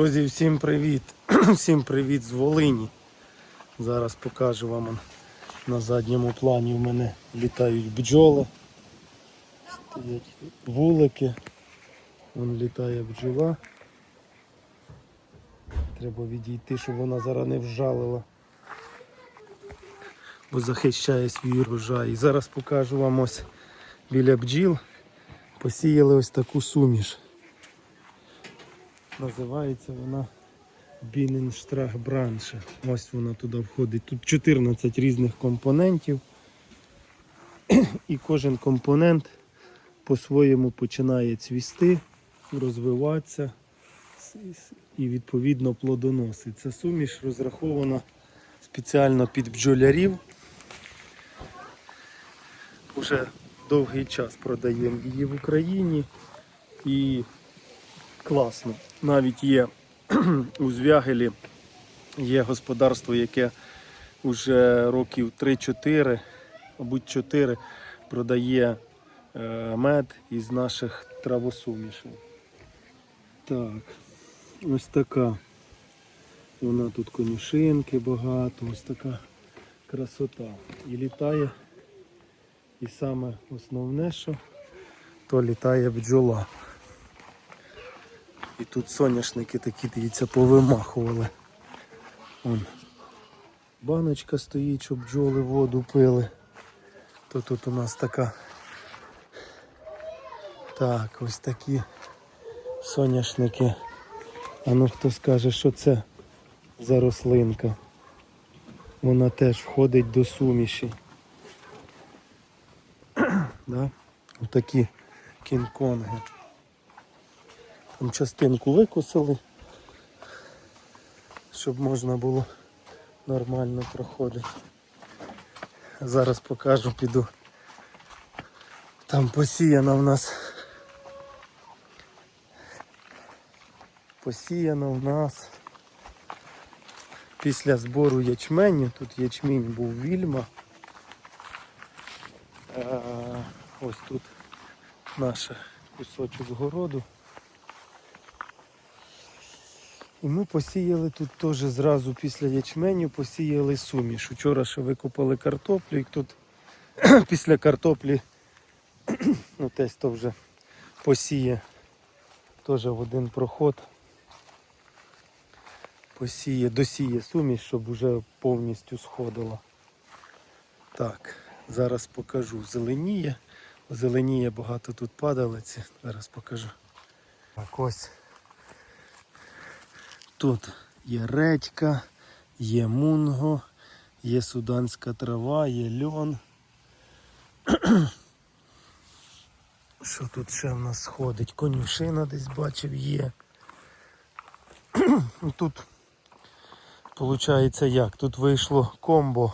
Друзі, всім привіт! Всім привіт з Волині. Зараз покажу вам на задньому плані в мене літають бджоли. Стоять вулики. Вон літає бджола. Треба відійти, щоб вона зараз не вжалила. Бо захищає свій урожай. І зараз покажу вам ось біля бджіл. Посіяли ось таку суміш. Називається вона Біненштрах Бранше. Ось вона туди входить. Тут 14 різних компонентів. І кожен компонент по-своєму починає цвісти, розвиватися і відповідно плодоносить. Ця суміш розрахована спеціально під бджолярів. Уже довгий час продаємо її в Україні і класно. Навіть є у Звягелі є господарство, яке вже років 3-4, мабуть 4, продає е, мед із наших травосумішів. Так, ось така. Вона тут конюшинки багато, ось така красота. І літає. І саме основне, що то літає бджола. І тут соняшники такі, дивіться, повимахували. Вон. Баночка стоїть, щоб бджоли воду пили. То тут у нас така. Так, ось такі соняшники. А ну хто скаже, що це за рослинка? Вона теж входить до суміші. да? Отакі кінг-конги. Там частинку викосили, щоб можна було нормально проходити. Зараз покажу, піду. Там посіяно в нас. Посіяно в нас після збору ячменю. Тут ячмінь був вільма. Е, Ось тут наш кусочок городу. І ми посіяли тут теж зразу після ячменю посіяли суміш. Вчора ще викопали картоплю і тут після картоплі ну десь то вже посіє теж в один проход. Посіє, досіє суміш, щоб вже повністю сходила. Так, зараз покажу. Зеленіє. Зеленіє багато тут падалиці. Зараз покажу. Так ось. Тут є редька, є мунго, є суданська трава, є льон. Що тут ще в нас сходить? Конюшина десь бачив є. Тут виходить як? Тут вийшло комбо.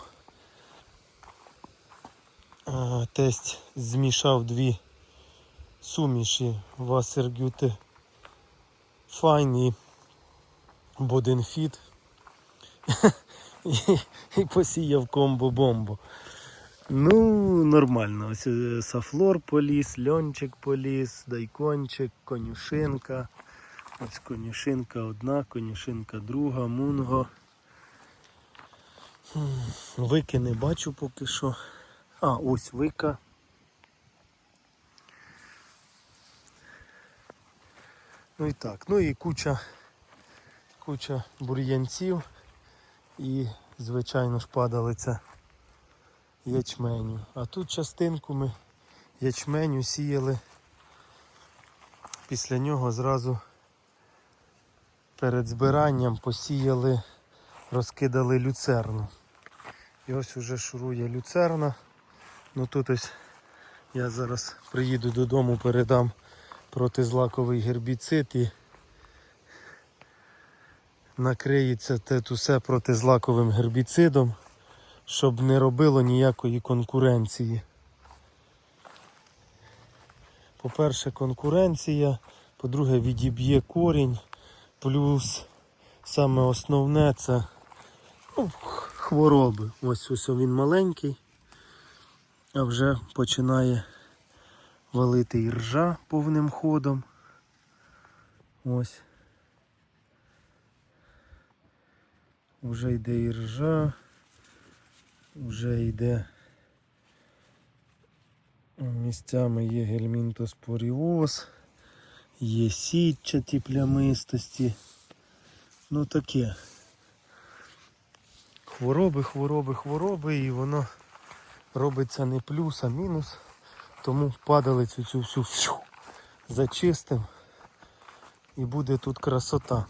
Тесть змішав дві суміші Васергюте Файн і Боденфіт і, посіяв комбо-бомбу. Ну, нормально. Ось е, сафлор поліз, льончик поліз, дайкончик, конюшинка. Ось конюшинка одна, конюшинка друга, мунго. Вики не бачу поки що. А, ось вика. Ну і так, ну і куча, куча бур'янців і, звичайно ж, падалиця ячменю. А тут частинку ми ячменю сіяли. Після нього зразу перед збиранням посіяли, розкидали люцерну. І ось уже шурує люцерна. Ну тут ось я зараз приїду додому, передам протизлаковий гербіцид і накриється те усе протизлаковим гербіцидом, щоб не робило ніякої конкуренції. По-перше, конкуренція, по-друге, відіб'є корінь, плюс саме основне це ну, хвороби. Ось ось він маленький, а вже починає валити іржа повним ходом. Ось. Вже йде іржа, вже йде місцями є гельмінтоспоріоз, є сітчаті плямистості. Ну таке. Хвороби, хвороби, хвороби, і воно робиться не плюс, а мінус. Тому падалицю цю всю зачистим і буде тут красота.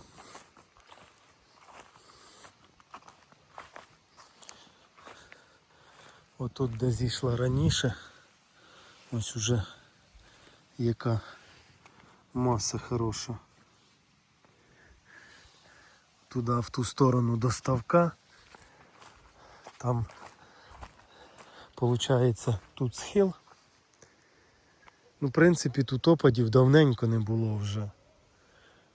Отут, де зійшла раніше, ось уже яка маса хороша. Туди в ту сторону до ставка. Там виходить тут схил. Ну, в принципі, тут опадів давненько не було вже.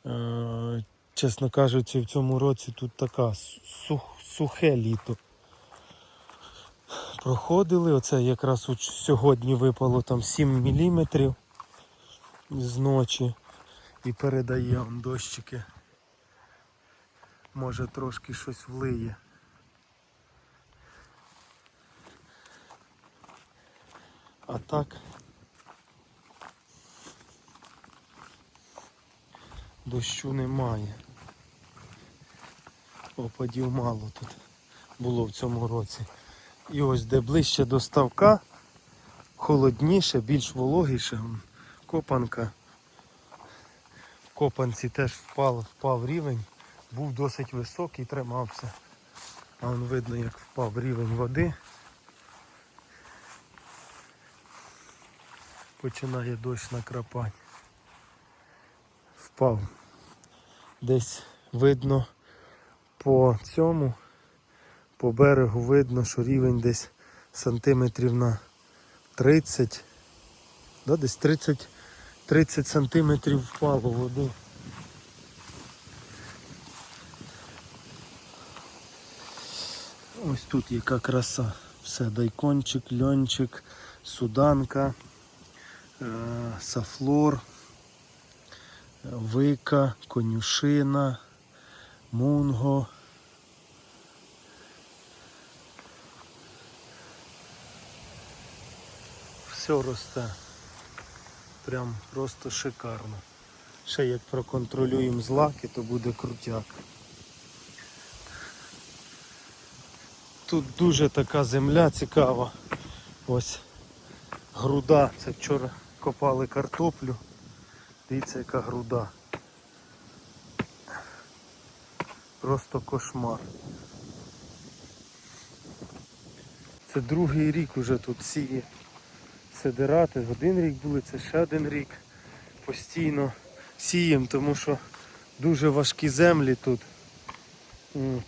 Е, чесно кажучи, в цьому році тут така сух, сухе літо. Проходили, оце якраз сьогодні випало там 7 мм з ночі і передає он дощики. Може трошки щось влиє. А так дощу немає. Опадів мало тут було в цьому році. І ось де ближче до ставка, холодніше, більш вологіше. Копанка. В копанці теж впав, впав рівень, був досить високий, тримався. А он видно, як впав рівень води. Починає дощ накрапати. Впав. Десь видно по цьому, по берегу видно, що рівень десь сантиметрів на 30. Да, десь 30, 30 сантиметрів впало води. Ось тут яка краса. Все, дайкончик, льончик, суданка, е, сафлор, вика, конюшина, мунго. Все росте. Прям просто шикарно. Ще як проконтролюємо злаки, то буде крутяк. Тут дуже така земля цікава. Ось груда. Це вчора копали картоплю. Дивіться, яка груда. Просто кошмар. Це другий рік уже тут сіє сидирати. Один рік були, це ще один рік. Постійно сіємо, тому що дуже важкі землі тут.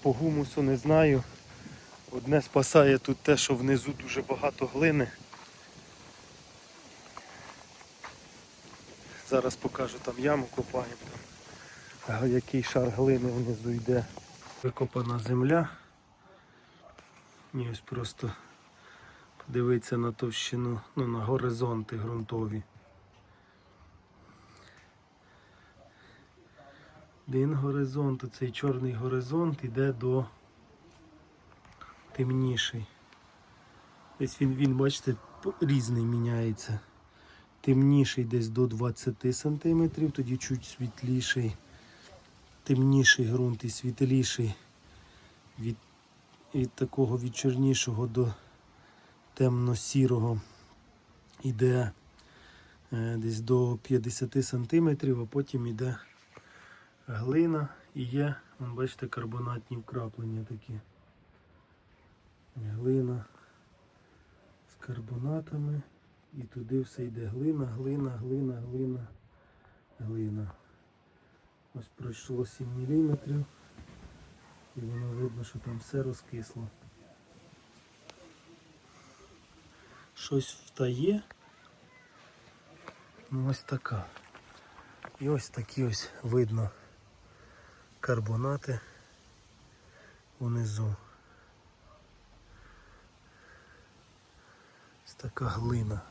По гумусу не знаю. Одне спасає тут те, що внизу дуже багато глини. Зараз покажу там яму копаємо. Який шар глини внизу йде. Викопана земля. І ось просто подивитися на товщину, ну на горизонти ґрунтові. Один горизонт, цей чорний горизонт йде до темніший. Ось він, він, бачите, різний міняється. Темніший десь до 20 см, тоді чуть світліший, темніший ґрунт і світліший від, від такого від чорнішого до темно-сірого іде е, десь до 50 см, а потім іде глина і є, бачите, карбонатні вкраплення такі. Глина з карбонатами. І туди все йде глина, глина, глина, глина, глина. Ось пройшло 7 мм. І воно видно, що там все розкисло. Щось втає. Ну ось така. І ось такі ось видно карбонати унизу. Ось така глина.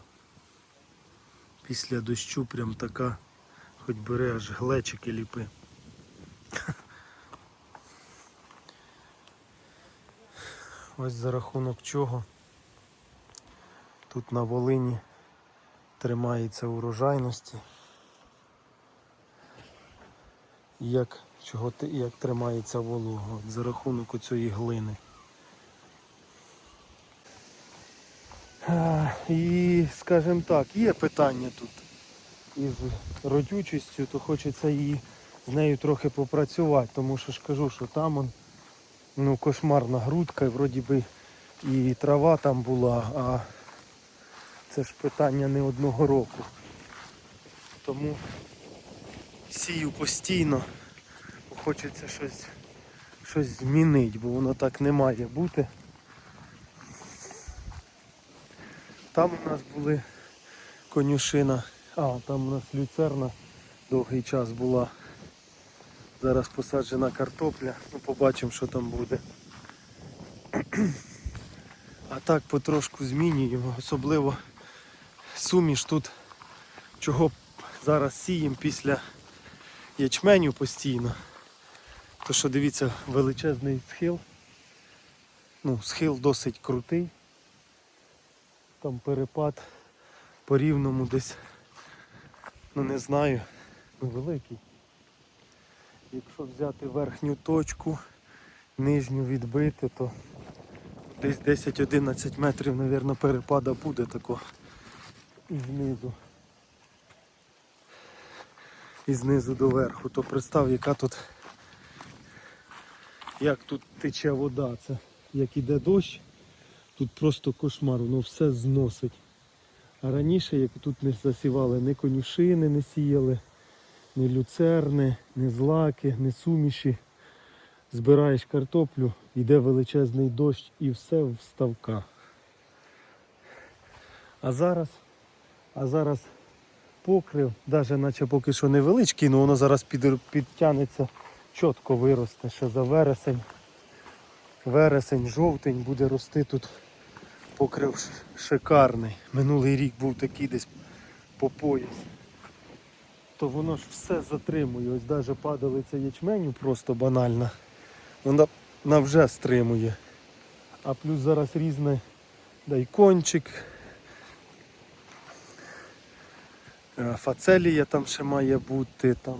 Після дощу прям така, хоч бери аж глечики ліпи. Ось за рахунок чого тут на Волині тримається урожайності. Як, чого, як тримається волога за рахунок цієї глини. І, скажімо так, є питання тут із родючістю, то хочеться її з нею трохи попрацювати, тому що ж кажу, що там он, ну, кошмарна грудка, і вроді би і трава там була, а це ж питання не одного року. Тому сію постійно, хочеться щось, щось змінити, бо воно так не має бути. Там у нас були конюшина, а там у нас люцерна довгий час була. Зараз посаджена картопля, ну побачимо, що там буде. А так потрошку змінюємо, особливо суміш тут, чого зараз сіємо після ячменю постійно. То що дивіться, величезний схил. Ну, схил досить крутий. Там перепад по рівному десь, ну не знаю, ну великий. Якщо взяти верхню точку, нижню відбити, то десь 10-11 метрів, мабуть, перепада буде тако і знизу. І знизу до верху. То представ, яка тут як тут тече вода. Це як іде дощ, тут просто кошмар, воно все зносить. А раніше, як тут не засівали ні конюшини, не сіяли, ні люцерни, ні злаки, ні суміші. Збираєш картоплю, йде величезний дощ і все в ставка. А зараз, а зараз покрив, навіть наче поки що невеличкий, але воно зараз під, підтягнеться, чітко виросте ще за вересень. Вересень, жовтень буде рости тут покрив шикарний. Минулий рік був такий десь по пояс. То воно ж все затримує. Ось навіть падалиця ячменю просто банальна. Вона, вона вже стримує. А плюс зараз різне дайкончик. е, Фацелія там ще має бути, там,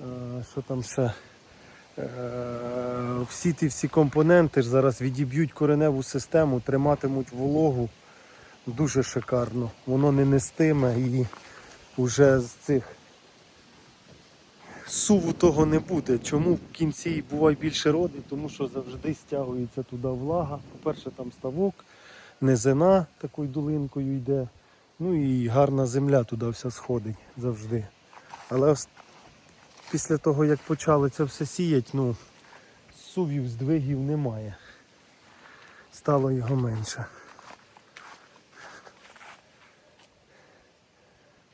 е, що там ще. Е, Всі ті всі компоненти ж зараз відіб'ють кореневу систему, триматимуть вологу дуже шикарно. Воно не нестиме і вже з цих суву того не буде. Чому в кінці буває більше родить? Тому що завжди стягується туди влага. По-перше, там ставок, низина такою долинкою йде. Ну і гарна земля туди вся сходить завжди. Але після того, як почали це все сіяти, ну, сувів, здвигів немає. Стало його менше.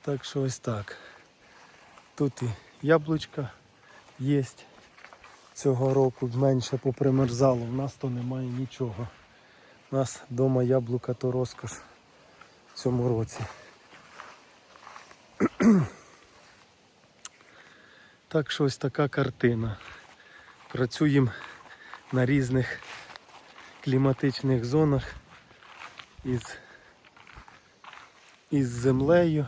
Так що ось так. Тут і яблучка є. Цього року менше попримерзало, в нас то немає нічого. У нас вдома яблука то розкош цьому році. Так що ось така картина. Працюємо на різних кліматичних зонах із, із землею,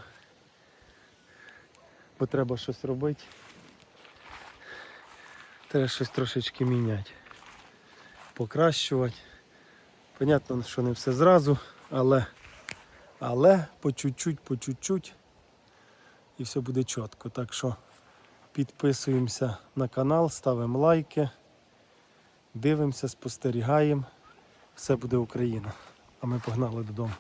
бо треба щось робити. Треба щось трошечки міняти, покращувати. Понятно, що не все зразу, але, але по чуть-чуть, по чуть-чуть і все буде чітко. Так що підписуємося на канал, ставимо лайки, дивимося, спостерігаємо. Все буде Україна. А ми погнали додому.